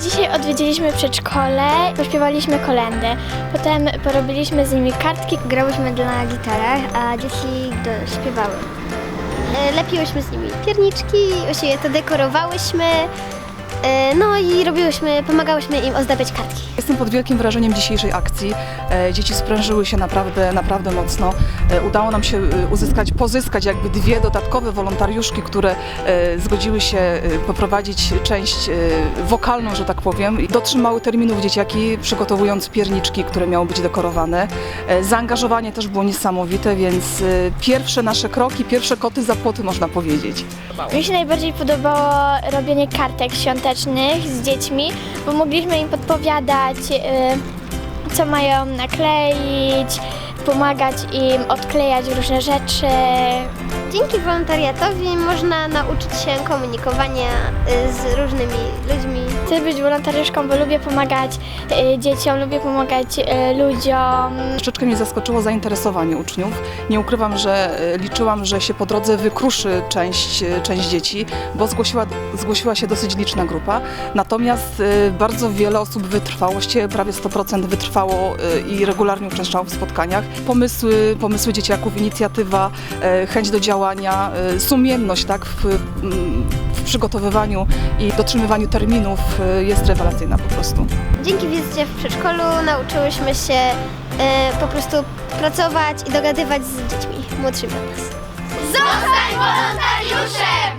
Dzisiaj odwiedziliśmy przedszkole, pośpiewaliśmy kolendy. Potem porobiliśmy z nimi kartki. Grałyśmy na gitarach, a dzieci śpiewały. E, Lepiłyśmy z nimi pierniczki, właściwie to dekorowałyśmy. E, No i robiłyśmy, pomagałyśmy im ozdabiać kartki. Jestem pod wielkim wrażeniem dzisiejszej akcji. E, Dzieci sprężyły się naprawdę, naprawdę mocno. E, Udało nam się uzyskać, pozyskać jakby dwie dodatkowe wolontariuszki, które zgodziły się poprowadzić część wokalną, że tak powiem. I Dotrzymały terminów dzieciaki, przygotowując pierniczki, które miały być dekorowane. Zaangażowanie też było niesamowite, więc pierwsze nasze kroki, pierwsze koty za płoty można powiedzieć. Mi się najbardziej podobało robienie kartek świątecznych z dziećmi, bo mogliśmy im podpowiadać, y, co mają nakleić, pomagać im odklejać różne rzeczy. Dzięki wolontariatowi można nauczyć się komunikowania e, z różnymi ludźmi. Chcę być wolontariuszką, bo lubię pomagać y, dzieciom, lubię pomagać y, ludziom. Troszeczkę mnie zaskoczyło zainteresowanie uczniów. Nie ukrywam, że liczyłam, że się po drodze wykruszy część, część dzieci, bo zgłosiła, zgłosiła się dosyć liczna grupa. Natomiast bardzo wiele osób wytrwało, właściwie prawie 100% wytrwało i regularnie uczęszczało w spotkaniach. Pomysły, pomysły dzieciaków, inicjatywa, chęć do działania, e, sumienność tak, w, w przygotowywaniu i dotrzymywaniu terminów e, jest rewelacyjna po prostu. Dzięki wizycie w przedszkolu nauczyłyśmy się e, po prostu pracować i dogadywać z dziećmi młodszymi od nas. Zostań wolontariuszem!